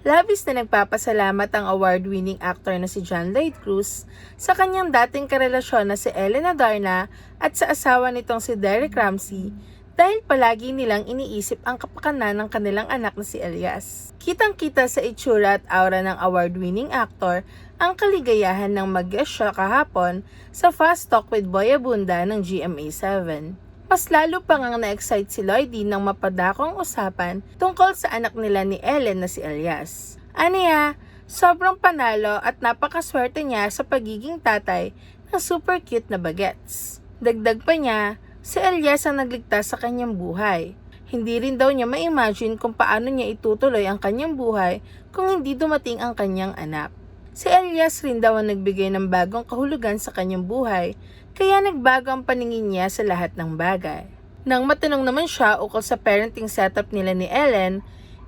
Labis na nagpapasalamat ang award-winning actor na si John Lloyd Cruz sa kanyang dating karelasyon na si Elena Darna at sa asawa nitong si Derek Ramsey dahil palagi nilang iniisip ang kapakanan ng kanilang anak na si Elias. Kitang-kita sa itsura at aura ng award-winning actor ang kaligayahan ng mag siya kahapon sa Fast Talk with Boy Abunda ng GMA7. Mas lalo pa ngang na-excite si Lloydie nang mapadakong usapan tungkol sa anak nila ni Ellen na si Elias. Aniya, sobrang panalo at napakaswerte niya sa pagiging tatay ng super cute na bagets. Dagdag pa niya, si Elias ang nagligtas sa kanyang buhay. Hindi rin daw niya ma-imagine kung paano niya itutuloy ang kanyang buhay kung hindi dumating ang kanyang anak. Si Elias rin daw ang nagbigay ng bagong kahulugan sa kanyang buhay, kaya nagbago ang paningin niya sa lahat ng bagay. Nang matanong naman siya ukol sa parenting setup nila ni Ellen,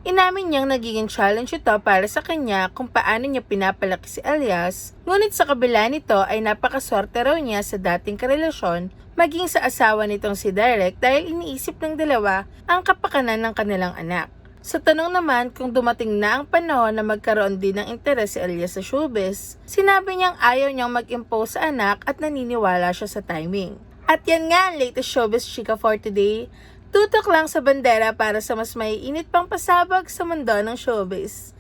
inamin niyang nagiging challenge ito para sa kanya kung paano niya pinapalaki si Elias, ngunit sa kabila nito ay napakaswerte raw niya sa dating karelasyon maging sa asawa nitong si Derek dahil iniisip ng dalawa ang kapakanan ng kanilang anak. Sa tanong naman kung dumating na ang panahon na magkaroon din ng interes si Elias sa showbiz, sinabi niyang ayaw niyang mag-impose sa anak at naniniwala siya sa timing. At yan nga ang latest showbiz chika for today. Tutok lang sa bandera para sa mas maiinit pang pasabog sa mundo ng showbiz.